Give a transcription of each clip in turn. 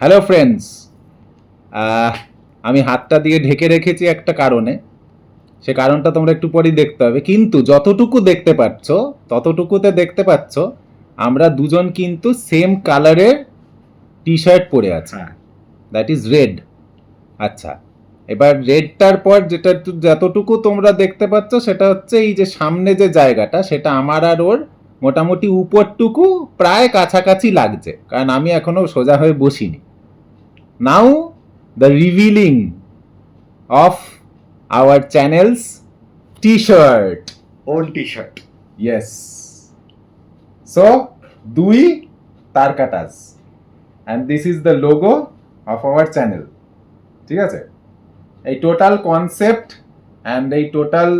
Hello friends আমি হাতটা দিয়ে ঢেকে রেখেছি একটা কারণে। সে কারণটা তোমরা একটু পরেই দেখতে হবে। কিন্তু যতটুকু দেখতে পাচ্ছ ততটুকুতে দেখতে পাচ্ছ আমরা দুজন কিন্তু সেম কালারের টি শার্ট পরে আছি। দ্যাট ইজ রেড আচ্ছা এবার রেডটার পর যেটা যতটুকু তোমরা দেখতে পাচ্ছ সেটা হচ্ছে এই যে সামনে যে জায়গাটা সেটা আমার আর ওর মোটামুটি উপরটুকু প্রায় কাছাকাছি লাগছে। কারণ আমি এখনও সোজা হয়ে বসিনি। Now the revealing of our channels T shirt old T shirt yes so দুই তারকাটাস and this is the logo of our channel ঠিক আছে? এই টোটাল কনসেপ্ট অ্যান্ড এই টোটাল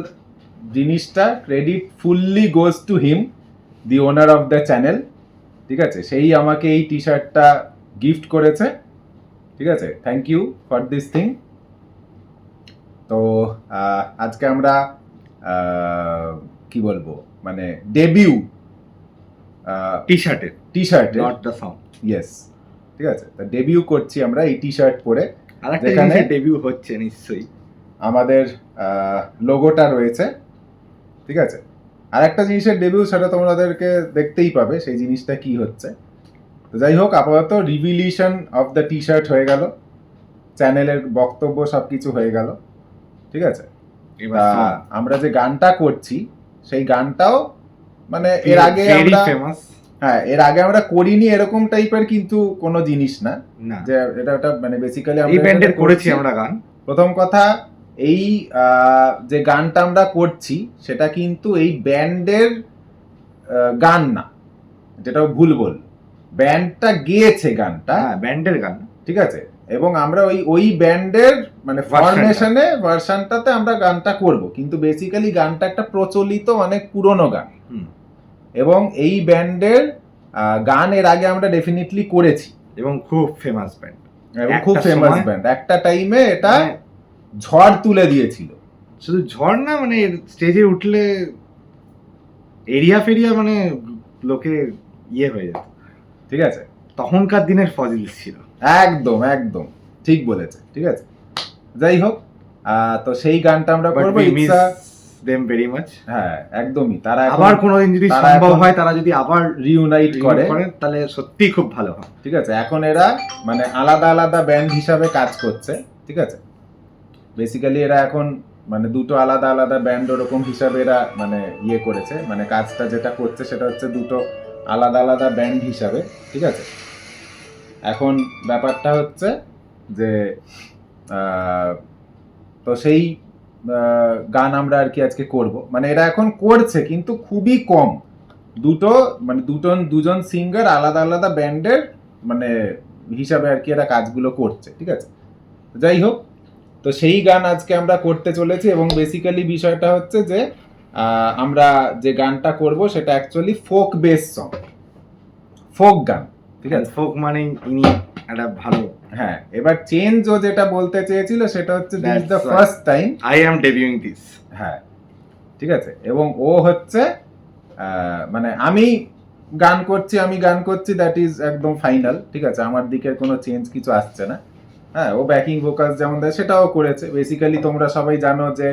জিনিসটা credit fully goes to him the owner of the channel ঠিক আছে? সেই আমাকে এই টি শার্টটা গিফট করেছে। ঠিক আছে? Thank you for this thing তো আজকে আমরা কি বলব? মানে ডেবিউ টি শার্টের T shirt not the song yes ঠিক আছে? তা ডেবিউ করছি আমরা এই টি শার্ট পরে যেখানে- ডেবিউ হচ্ছে নিশ্চয়ই। আমাদের লোগোটা রয়েছে। ঠিক আছে? আর একটা জিনিসের ডেবিউ সেটা তোমাদেরকে দেখতেই পাবে। সেই জিনিসটা কি হচ্ছে? তো যাই হোক আপাতত revelation of the T shirt হয়ে গেল। চ্যানেলের বক্তব্য সব কিছু হয়ে গেল। ঠিক আছে? এবার আমরা যে গানটা করছি সেই গানটাও মানে এর আগে আমরা হ্যাঁ এর আগে আমরা করিনি এরকম টাইপের কিন্তু কোনো জিনিস না। যে এটা একটা মানে বেসিক্যালি আমরা করেছি। আমরা গান। প্রথম কথা এই যে গানটা আমরা করছি সেটা কিন্তু এই ব্যান্ডের গান না। যেটা ভুল বল। ব্যান্ডটা গেয়েছে গানটা। ব্যান্ডের গান। ঠিক আছে? এবং আমরা ওই ওই ব্যান্ডের মানে। ফরমেশনে ভার্সানটাতে আমরা গানটা করব। কিন্তু বেসিক্যালি গানটা একটা প্রচলিত অনেক পুরনো গান। এবং এই ব্যান্ডের গান এর আগে আমরা ডেফিনেটলি করেছি। এবং খুব ফেমাস ব্যান্ড এবং খুব ফেমাস ব্যান্ড একটা টাইমে এটা ঝড় তুলে দিয়েছিল। শুধু ঝড় না মানে স্টেজে উঠলে এরিয়া ফেরিয়া মানে লোকে ইয়ে হয়ে যেত। ঠিক আছে? তখনকার দিনের ফজিল ছিল। একদম একদম। ঠিক বলেছে ঠিক আছে? যাই হোক তো সেই গানটা আমরা করব দেম ভেরি মাচ হ্যাঁ একদমই। তারা আবার কোনোদিন যদি সম্ভব হয় তারা যদি আবার রিউনাইট করে তাহলে সত্যি খুব ভালো হয়। ঠিক আছে? এখন এরা মানে আলাদা আলাদা ব্যান্ড হিসাবে কাজ করছে ঠিক আছে? বেসিক্যালি এরা এখন মানে দুটো আলাদা আলাদা ব্যান্ড ওরকম হিসাবে এরা মানে ইয়ে করেছে মানে কাজটা যেটা করছে সেটা হচ্ছে দুটো আলাদা আলাদা ব্যান্ড হিসাবে, ঠিক আছে? এখন ব্যাপারটা হচ্ছে যে তো সেই গান আমরা আর কি আজকে করব। মানে এরা এখন করছে, কিন্তু খুবই কম। দুটো মানে দুজন দুজন সিঙ্গার আলাদা আলাদা ব্যান্ডের মানে হিসাবে আর কি এরা কাজগুলো করছে, ঠিক আছে? যাই হোক, তো সেই গান আজকে আমরা করতে চলেছি এবং বেসিক্যালি বিষয়টা হচ্ছে যে আমরা যে গানটা করব সেটা actually folk base song folk গান ঠিক আছে? ফোক মানে ইনি একটা ভালো। হ্যাঁ এবার চেঞ্জ ও যেটা বলতে চেয়েছিল সেটা হচ্ছে this That's the first time I am debuting this হ্যাঁ ঠিক আছে? এবং ও হচ্ছে মানে আমি গান করছি আমি গান করছি দ্যাট ইজ একদম ফাইনাল ঠিক আছে? আমার দিকের কোনো চেঞ্জ কিছু আসছে না। হ্যাঁ ও ব্যাকিং ভোকালস যেমন দেয় সেটাও করেছে। বেসিক্যালি তোমরা সবাই জানো যে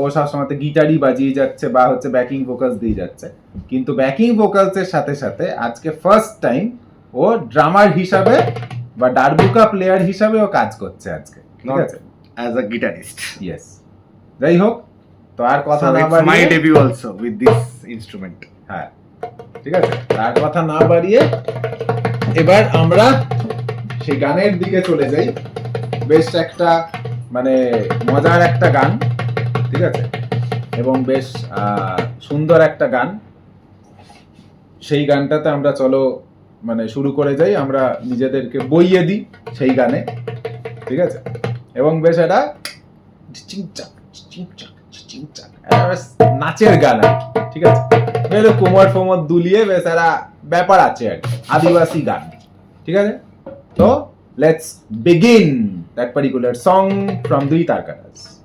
ও সবসময় গিটারই বাজিয়ে যাচ্ছে বা হচ্ছে ব্যাকিং ভোকালস দিয়ে যাচ্ছে। কিন্তু ব্যাকিং ভোকালসের সাথে সাথে আজকে ফার্স্ট টাইম ও ড্রামার হিসাবে বা ডারবুকা প্লেয়ার হিসাবে ও কাজ করছে আজকে ঠিক আছে? অ্যাজ আ গিটারিস্ট ইয়েস যাই হোক তো আর কথা না বাড়িয়ে debut also with this instrument. হ্যাঁ ঠিক আছে? আর কথা না বাড়িয়ে এবার আমরা সেই গানের দিকে চলে যাই। বেশ একটা মানে মজার একটা গান, ঠিক আছে? এবং বেশ সুন্দর একটা গান। সেই গানটাতে আমরা চলো মানে শুরু করে যাই। আমরা নিজেদেরকে বইয়ে দিই সেই গানে, ঠিক আছে? এবং বেশ এটা নাচের গান আর ঠিক আছে? কোমর ফোমর দুলিয়ে বেশ একটা ব্যাপার আছে আর আদিবাসী গান, ঠিক আছে? So let's begin that particular song from the Tarkadas.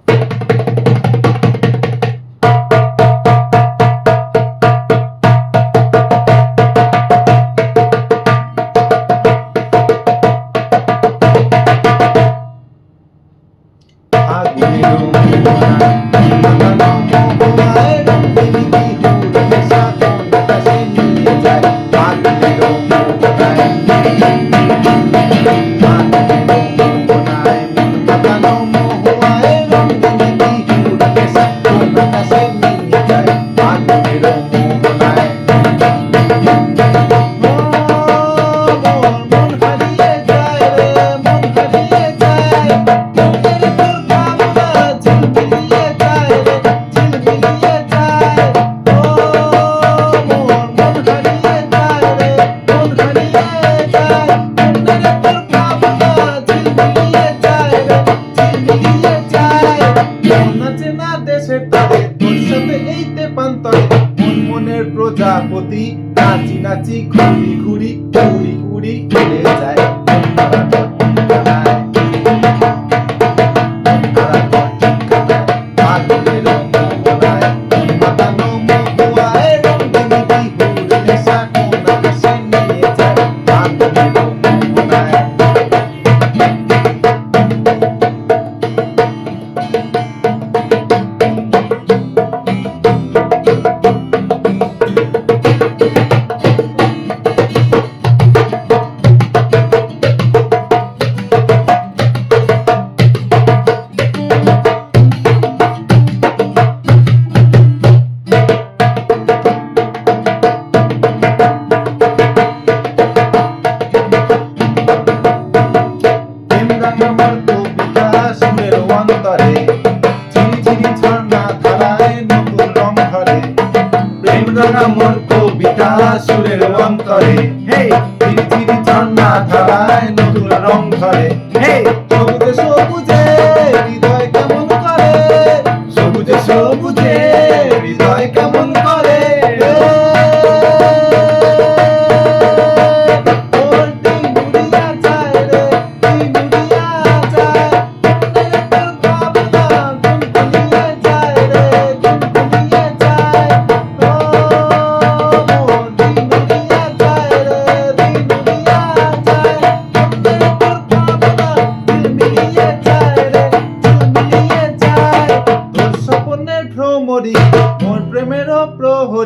প্রজাপতি নাচি নাচি ঘুরি ঘুরি ঘুরি ঘুরি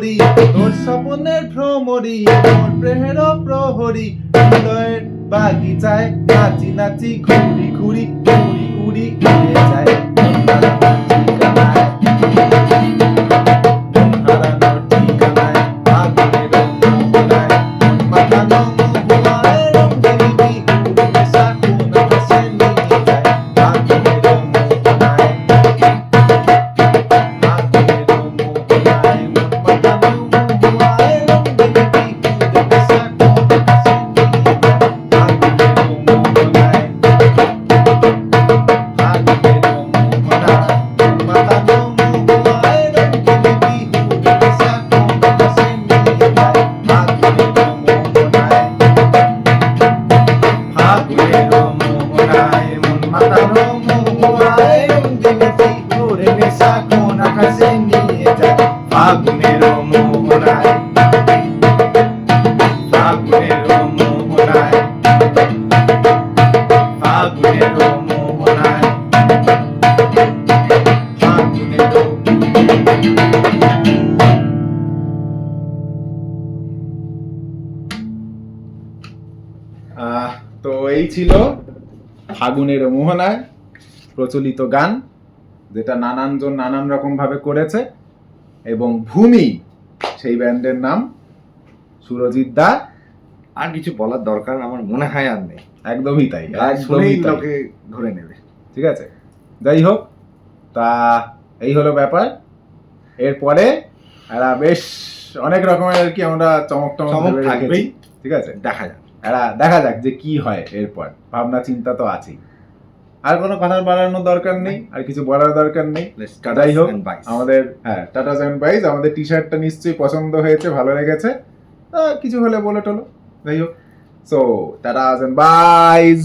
প্রহরী তোর স্বপ্নের ভ্রমরি তোর প্রেহের প্রহরী হৃদয়ের বাগিচায় নাচি নাচি ঘুরি ঘুরি। তো এই ছিল ফাগুনের মোহনায় প্রচলিত গান, যেটা নানানজন নানান রকম ভাবে করেছে, এবং ভূমি, সেই ব্যান্ডের নাম সুরজিৎ দা। আর কিছু বলার দরকার আমার মনে হয় আর নেই। একদমই তাই একদমই লোকে ধরে নেবে। ঠিক আছে? যাই হোক তা এই হলো ব্যাপার। এরপরে এরা বেশ অনেক রকমের আর কি আমরা চমক চমক থাকবেই। ঠিক আছে? দেখা যাক। এরা দেখা যাক যে কি হয় এরপর। ভাবনা চিন্তা তো আছেই। আর কোনো কথা বাড়ানোর দরকার নেই আর কিছু বলার দরকার নেই। যাই হোক আমাদের হ্যাঁ টাটা জ্যান্ড বাইজ আমাদের টি শার্টটা নিশ্চয়ই পছন্দ হয়েছে ভালো লেগেছে। কিছু হলে বলে টলো। যাই হোক। So tata জ্যান্ড বাইজ